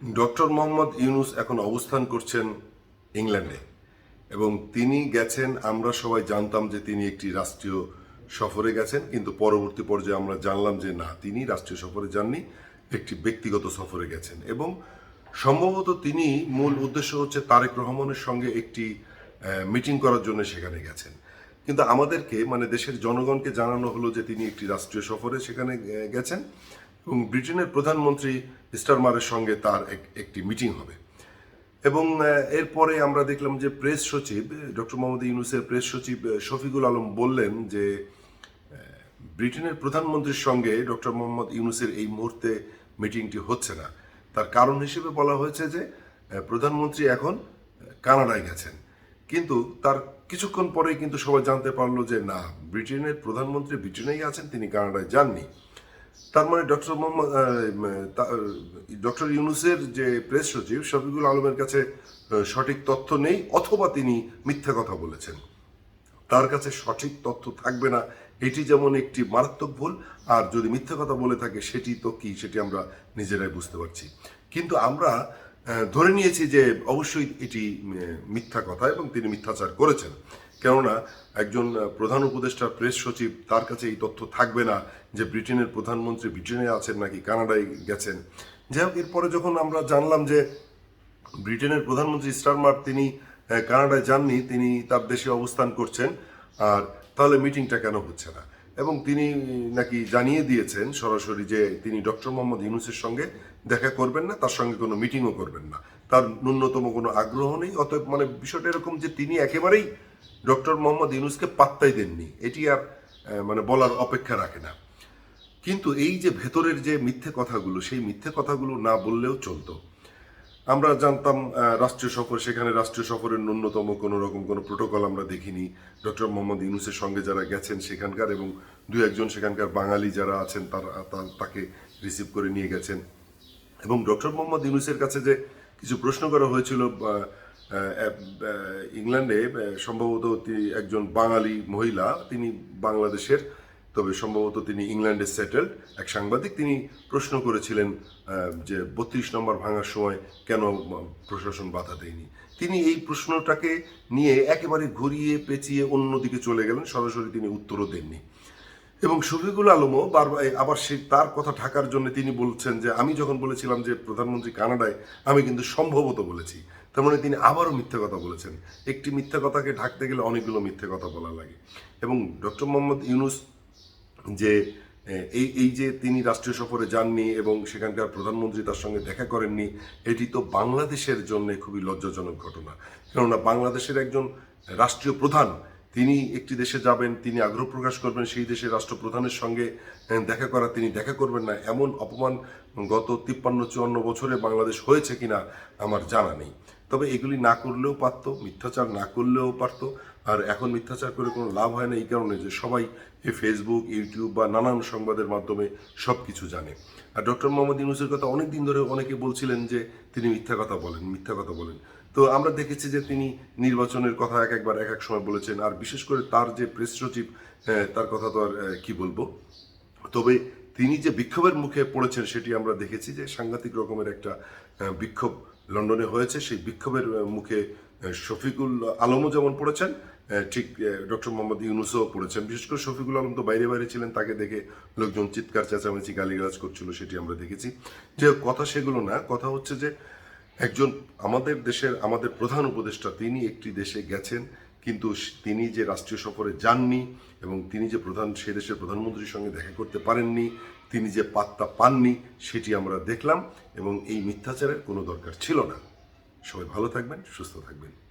Doctor Mohammad Yunus এখন অবস্থান করছেন ইংল্যান্ডে এবং তিনি গেছেন, আমরা সবাই জানতাম যে তিনি একটি রাষ্ট্রীয় সফরে গেছেন, কিন্তু পরবর্তী পর্যায়ে আমরা জানলাম যে না, তিনি রাষ্ট্রীয় সফরে যাননি, একটি ব্যক্তিগত সফরে গেছেন এবং সম্ভবত তিনি মূল উদ্দেশ্য হচ্ছে তারেক রহমানের সঙ্গে একটি মিটিং করার জন্য সেখানে গেছেন। কিন্তু আমাদেরকে মানে দেশের জনগণকে জানানো হলো যে তিনি একটি রাষ্ট্রীয় সফরে সেখানে গেছেন। এবং ব্রিটেনের প্রধানমন্ত্রী স্টারমারের সঙ্গে তার এক- একটি মিটিং হবে। এবং এরপরে আমরা দেখলাম যে প্রেস সচিব, ডক্টর মোহাম্মদ ইউনুসের প্রেস সচিব শফিকুল আলম বললেন যে ব্রিটেনের প্রধানমন্ত্রীর সঙ্গে ডক্টর মোহাম্মদ ইউনুসের এই মুহূর্তে মিটিংটি হচ্ছে না। তার কারণ হিসেবে বলা হয়েছে যে প্রধানমন্ত্রী এখন কানাডায় গেছেন। কিন্তু তার কিছুক্ষণ পরেই কিন্তু সবাই জানতে পারল যে, না, ব্রিটেনের প্রধানমন্ত্রী ব্রিটেনেই আছেন, তিনি কানাডায় যাননি। তার মানে ডক্টর মোহাম্মদ ডক্টর ইউনুসের যে প্রেস সচিব, শফিকুল আলমের কাছে সঠিক তথ্য নেই, অথবা তিনি মিথ্যা কথা বলেছেন। তার কাছে সঠিক তথ্য থাকবে না, এটি যেমন একটি মারাত্মক ভুল, আর যদি মিথ্যা কথা বলে থাকে, সেটি তো কি, সেটি আমরা নিজেরাই বুঝতে পারছি। কিন্তু আমরা ধরে নিয়েছি যে অবশ্যই এটি মিথ্যা কথা এবং তিনি মিথ্যাচার করেছেন। কেননা একজন প্রধান উপদেষ্টা প্রেস সচিব তার কাছে এই তথ্য থাকবে না যে ব্রিটেনের প্রধানমন্ত্রী ব্রিটেনে আছেন নাকি কানাডায় গেছেন। যাই হোক, এরপরে যখন আমরা জানলাম যে ব্রিটেনের প্রধানমন্ত্রী স্টারমার তিনি কানাডায় যাননি, তিনি তার দেশে অবস্থান করছেন, আর তাহলে মিটিংটা কেন হচ্ছে না? এবং তিনি নাকি জানিয়ে দিয়েছেন সরাসরি যে তিনি ডক্টর মোহাম্মদ ইউনুসের সঙ্গে দেখা করবেন না, তার সঙ্গে কোনো মিটিংও করবেন না। তার ন্যূনতম কোনো আগ্রহ নেই, অতএব মানে বিষয়টা এরকম যে তিনি একেবারেই ডক্টর মোহাম্মদ ইউনুসকে পাত্তাই দেননি। এটি আর মানে বলার অপেক্ষা রাখে না। কিন্তু এই যে ভেতরের যে মিথ্যে কথাগুলো, সেই মিথ্যে কথাগুলো না বললেও চলতো। আমরা জানতাম রাষ্ট্রীয় সফর, সেখানে রাষ্ট্রীয় সফরের ন্যূনতম কোনো রকম কোনো প্রোটোকল আমরা দেখিনি। ডক্টর মোহাম্মদ ইউনুসের সঙ্গে যারা গেছেন সেখানকার এবং দু একজন সেখানকার বাঙালি যারা আছেন, তার তাকে রিসিভ করে নিয়ে গেছেন। এবং ডক্টর মোহাম্মদ ইউনুসের কাছে যে কিছু প্রশ্ন করা হয়েছিল ইংল্যান্ডে সম্ভবত তিনি একজন বাঙালি মহিলা, তিনি বাংলাদেশের, তবে সম্ভবত তিনি ইংল্যান্ডে সেটেলড এক সাংবাদিক তিনি প্রশ্ন করেছিলেন যে বত্রিশ নম্বর ভাঙার সময় কেন প্রশাসন বাধা দেয়নি। তিনি এই প্রশ্নটাকে নিয়ে একেবারে ঘুরিয়ে পেঁচিয়ে অন্যদিকে চলে গেলেন, সরাসরি তিনি উত্তরও দেননি। এবং শফিকুল আলমও বারবার আবার সে তার কথা ঢাকার জন্য তিনি বলছেন যে, আমি যখন বলেছিলাম যে প্রধানমন্ত্রী কানাডায়, আমি কিন্তু সম্ভবত বলেছি। তার মানে তিনি আবারও মিথ্যে কথা বলেছেন। একটি মিথ্যে কথাকে ঢাকতে গেলে অনেকগুলো মিথ্যে কথা বলা লাগে। এবং ডক্টর মোহাম্মদ ইউনুস যে এই এই যে তিনি রাষ্ট্রীয় সফরে যাননি এবং সেখানকার প্রধানমন্ত্রী তার সঙ্গে দেখা করেননি, এটি তো বাংলাদেশের জন্য খুবই লজ্জাজনক ঘটনা। কেননা বাংলাদেশের একজন রাষ্ট্রীয় প্রধান, তিনি একটি দেশে যাবেন, তিনি আগ্রহ প্রকাশ করবেন, সেই দেশের রাষ্ট্রপ্রধানের সঙ্গে দেখা করা, তিনি দেখা করবেন না। এমন অপমান গত তিপ্পান্ন, চুয়ান্ন বছরে বাংলাদেশ হয়েছে কিনা আমার জানা নেই। তবে এগুলি না করলেও পারতো, মিথ্যাচার না করলেও পারতো। আর এখন মিথ্যাচার করে কোনো লাভ হয় না, এই কারণে যে সবাই এই ফেসবুক ইউটিউব বা নানান সংবাদের মাধ্যমে সব কিছু জানে। আর ডক্টর মোহাম্মদ ইউনুসের কথা অনেক দিন ধরে অনেকে বলছিলেন যে তিনি মিথ্যা কথা বলেন, মিথ্যা কথা বলেন। তো আমরা দেখেছি যে তিনি নির্বাচনের কথা এক একবার, এক এক সময় বলেছেন। আর বিশেষ করে তার যে প্রেস সচিব তার কথা তো আর কি বলব? তবে তিনি যে বিক্ষোভের মুখে পড়েছেন সেটি আমরা দেখেছি যে সাংঘাতিক রকমের একটা বিক্ষোভ লন্ডনে হয়েছে, সেই বিক্ষোভের মুখে শফিকুল আলমও যেমন পড়েছেন ঠিক ডক্টর মোহাম্মদ ইউনুসও পড়েছেন। বিশেষ করে শফিকুল আলম তো বাইরে বাইরে ছিলেন, তাকে দেখে লোকজন চিৎকার, চেঁচামেচি, গালিগালাজ করছিল, সেটি আমরা দেখেছি। যে কথা সেগুলো না, কথা হচ্ছে যে, একজন আমাদের দেশের, আমাদের প্রধান উপদেষ্টা, তিনি একটি দেশে গেছেন কিন্তু তিনি যে রাষ্ট্রীয় সফরে যাননি এবং তিনি যে প্রধান সে দেশের প্রধানমন্ত্রীর সঙ্গে দেখা করতে পারেননি, তিনি যে পাত্তা পাননি, সেটি আমরা দেখলাম এবং এই মিথ্যাচারের কোনো দরকার ছিল না। সবাই ভালো থাকবেন, সুস্থ থাকবেন।